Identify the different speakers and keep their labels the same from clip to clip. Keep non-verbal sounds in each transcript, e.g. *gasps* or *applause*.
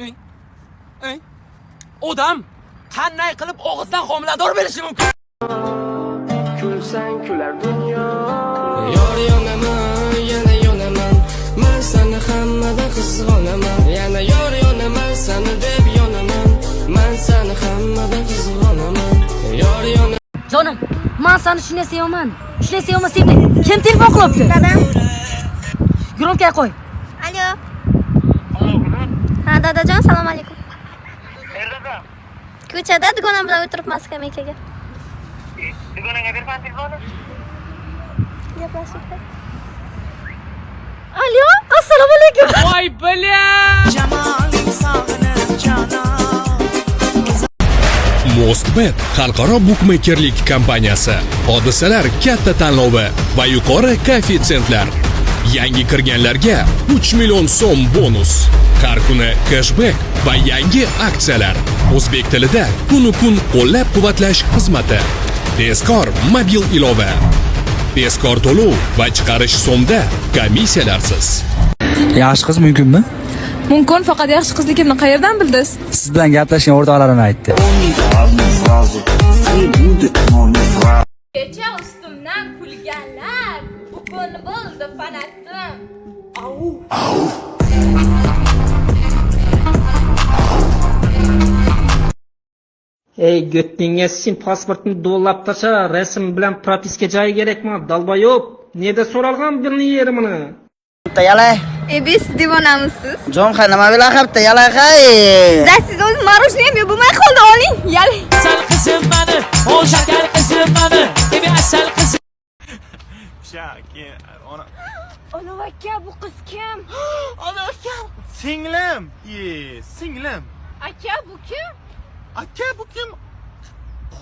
Speaker 1: Ey. Ey. Odam qanday qilib og'izdan homilador bo'lishi mumkin?
Speaker 2: Kulsang kular dunyo
Speaker 3: Yor yonaman, yana yonaman Man seni hammada qizg'onaman Yana yor yonaman, seni deb yonaman Man seni hammada qizg'onaman Yor yonaman
Speaker 4: Jonim, men seni shunday sevaman. Shunday sevaman sevdi. Kim telefon qilibdi?
Speaker 5: Dadam.
Speaker 4: Gurunkaga qo'y.
Speaker 5: Alo. Ha, dadajon, salom alaykum.
Speaker 6: Erdasan?
Speaker 5: Ko'chada dugonam bilan o'tiribman skameykaga.
Speaker 6: Dugonaga berman telefonni.
Speaker 5: Gaplashib. Alo, assalomu alaykum. *laughs*
Speaker 1: Voy bля!
Speaker 7: Mostbet xalqaro bukmekerlik kompaniyasi. Hodisalar katta tanlovi va yuqori koeffitsiyentlar. Yangi kirganlarga 3 million so'm bonus. Har kuni cashback va yangi aksiyalar. O'zbek tilida kunu-kun qo'llab-quvvatlash xizmati. Tezkor mobil ilova. Tezkor to'lov va chiqarish so'mda komissiyalarsiz.
Speaker 8: Yaxshi qiz mumkinmi?
Speaker 9: Mumkin, faqat yaxshi qizligimni qayerdan bildingiz?
Speaker 8: Siz bilan gaplashgan o'rtoqlarim aytdi.
Speaker 9: Kecha ustimdan kulganlar, bugun bo'ldi fanatim.
Speaker 2: ey go'ttingga sim pasportni do'llab tasha rasm bilan propiska joyi kerakmi dalbayob neda so'ralgan birni yerimini
Speaker 10: Yalay.
Speaker 5: E, biz divonamisiz?
Speaker 10: Jon xay nima? Yalay xay.
Speaker 5: Da siz o'z marushniyam yeb bo'lmay qoldi, oling. Yaling.
Speaker 1: Asal qizim mani, o shakar qizim mani, asal qizim.
Speaker 6: Ona *gasps*
Speaker 9: Ana aka, bu qiz kim?
Speaker 1: Ana! Akam.
Speaker 6: singlim ye singlim
Speaker 9: Aka, bu kim?
Speaker 6: aka bu kim?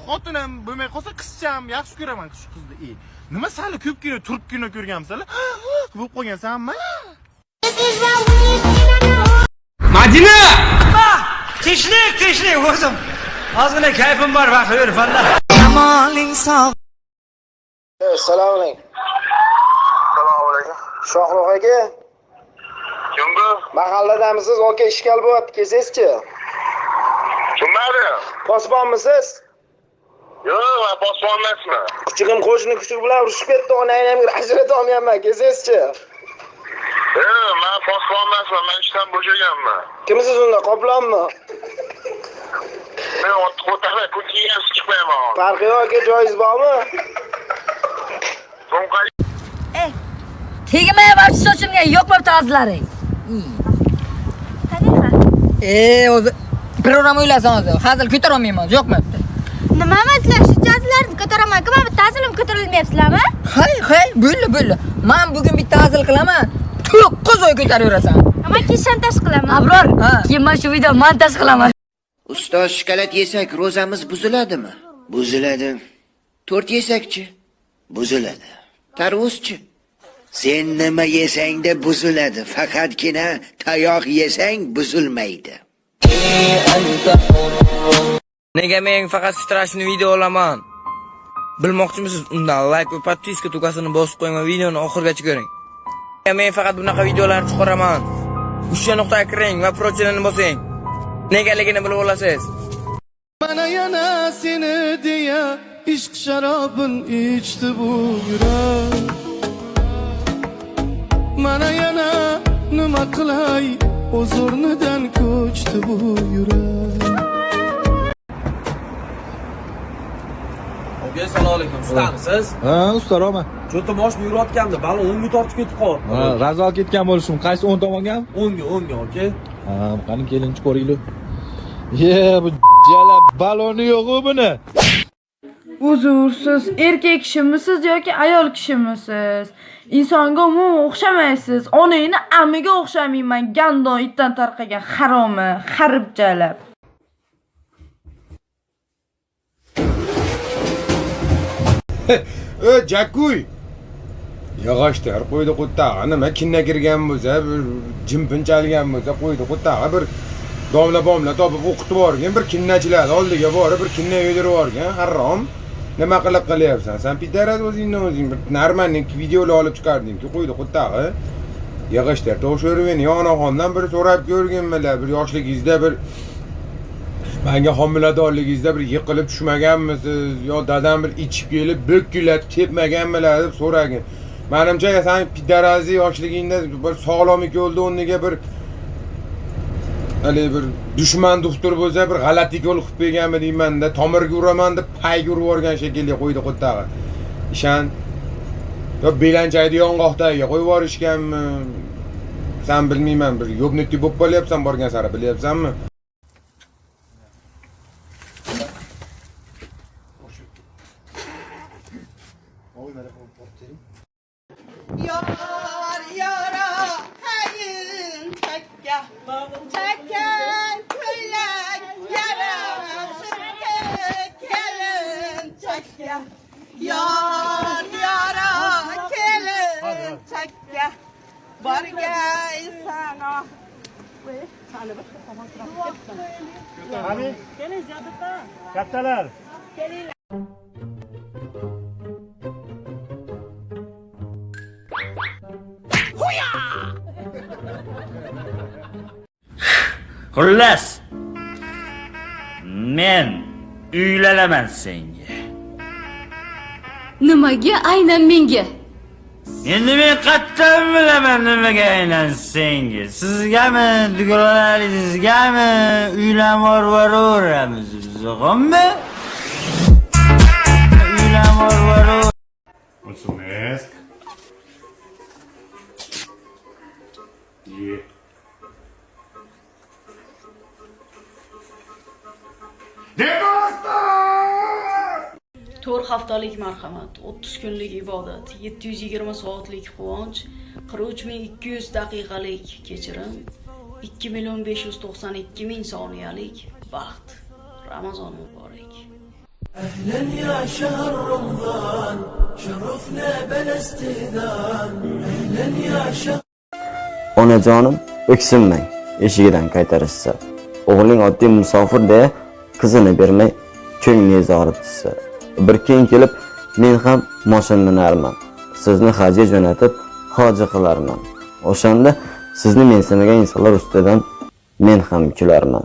Speaker 6: Xotinim bo'lmay qolsa qizcham yaxshi ko'raman shu qizni e nima sali ko'pgina turibgina ko'rganmisan bo'lib *gasps* qolgansanmi
Speaker 2: madina! Tinchlik tinchlik o'zim. Ozgina kayfim bor vaqt ber falla
Speaker 10: Assalomu alaykum. Shohruh aka,
Speaker 6: kim bu
Speaker 10: mahalladamisiz? Aka ishkal bo'lyapti, kelsangizchi.
Speaker 6: kim bari
Speaker 10: Posbonmisiz?
Speaker 6: yo'q man posbon emasman
Speaker 10: Kuchugim qo'shni kuchuk bilan urushib ketdi, onaynamga ajrata olmayapman, kelsangizchi.
Speaker 6: yo'q man posbon emasman man ishdan bo'shaganman
Speaker 10: Kimsiz unda? Qoplonmi?
Speaker 6: men o'rtaga pul kiygansiz chiqmayman
Speaker 10: Farqi yo'q aka, joyiz bormi?
Speaker 6: sumka
Speaker 4: Tegmayapti sochimga, yo'qmabdi azlaring.
Speaker 10: Ee, o'zi program o'ylasan o'zi. Hazil ko'tara olmayman, yo'qmabdi.
Speaker 5: Nima sizlar shu jazilarni ko'taraman, kim bitta ta'zilim ko'tarilmayapsizlarmi?
Speaker 10: Hay, hay, bo'ldi, bo'ldi. Men bugun bitta hazil qilaman. To'qqiz oy ko'taraverasan.
Speaker 5: Ammo keyin shantaj qilaman.
Speaker 4: Abror, keyin men shu video montaj qilaman.
Speaker 11: Ustoz shokolad yesak ro'zamiz buziladimi? Buziladi. To'rt yesakchi? Buziladi. Tarvuzchi? Sen nima yesangda buziladi, faqatgina tayoq yesang buzilmaydi.
Speaker 3: Nega men faqat strashni video olaman? Bilmoqchimisiz? Undan like va podpiska tugmasini bosib qo'ying va videoni oxirigacha ko'ring. Men faqat bunaqa videolarni chiqaraman? O'sha nuqtaga kiring va prochini bosing. Negaligini bilib olasiz.
Speaker 2: mana yana seni deya ishq sharobin ichdi bu yurak mana yana nima qilay o'z o'rnidan ko'chdi bu yurak
Speaker 1: Oga assalomu alaykum. Ustamisiz?
Speaker 8: Ha, usta Roma.
Speaker 1: Shu tomoshni yurayotganda balo o'ngga tortib ketib qoldi.
Speaker 8: Ha, g'azal ketgan bo'lishim. Qaysi o'ng tomonga?
Speaker 1: O'ngga, o'ngga, oka.
Speaker 8: Ha, qani kelinchi ko'ringlar. Ye, bu jala baloni yo'q-ku buni.
Speaker 9: Huzursiz erkak kishimisiz yoki ayol kishimisiz? Insonga umuman o'xshamaysiz. Onangni amiga o'xshamayman. Gandon itdan tarqagan haromi, haribjalab.
Speaker 6: e *laughs* jakkuy yog'ochlar qo'ydi qo'ttag'a nima kinna kirgan bo'lsa bir jimpin chalgan bo'lsa qo'ydi qo'ttag'a bir domla bomla topib o'qitib yuborgin bir kinnachilarni oldiga borib bir kinna yedirib yuborgin harom nima qiliq qilyapsan san pitarad o'zingni o'zing bir normalniy videolar olib chiqardingki qo'ydi qo'ttag'a yig'ishtir to'shirgan yo onaxondan bir so'rab ko'rginmilar bir yoshligingizda bir manga homiladorligingizda bir yiqilib tushmaganmisiz yo dadam bir ichib kelib bo'kkilatib tepmaganmilar deb so'ragin manimcha san pidarazi yoshligingda bir sog'lom o'ldi o'rniga bir haligi bir dushman doktor bo'lsa bir g'alati yo'l qilib qo'yganmi deymanda tomirga uraman deb payga urib yuborgan shekilli qo'ydi qo'ttag'i. İshon yo belanchakni yong'oqdagiga qo'yib yuborishganmi? San bilmayman bir yo'bniki bo'lib qolyapsan borgan sari bilyapsanmi?
Speaker 12: Yar Çeken külek yara Şirket gelin çekya Yar yara gelin çekya Var gel sana.
Speaker 13: Hani? Kattalar.
Speaker 14: Xullas, men uylanaman senga.
Speaker 4: Nimaga aynan menga?
Speaker 14: Endi men qattan bilaman nimaga aylan senga. Sizgami, dugonalaringizgami uylanib yuboraveramiz biz, xo'pmi? Uylanib yuboraveramiz.
Speaker 13: Mulțumesc. E.
Speaker 12: to'rt haftalik marhamat o'ttiz kunlik ibodat yetti yuz yigirma soatlik quvonch qirq uch ming ikki yuz daqiqalik kechirim ikki million besh yuz to'qson ikki ming soniyalik baxt ramazon muborak
Speaker 1: أهلا يا شهر رمضان شرفنا بلا استئذان أهلا يا شهر
Speaker 15: onajonim o'ksinmang eshigidan qaytarishsa o'g'ling oddiy musofir deya qizini bermay ko'nglingizni og'ritishsa bir keyin kelib men ham moshin minarman sizni hajga jo'natib hoji qilarman. O'shanda sizni mensimagan insonlar ustidan men ham kularman.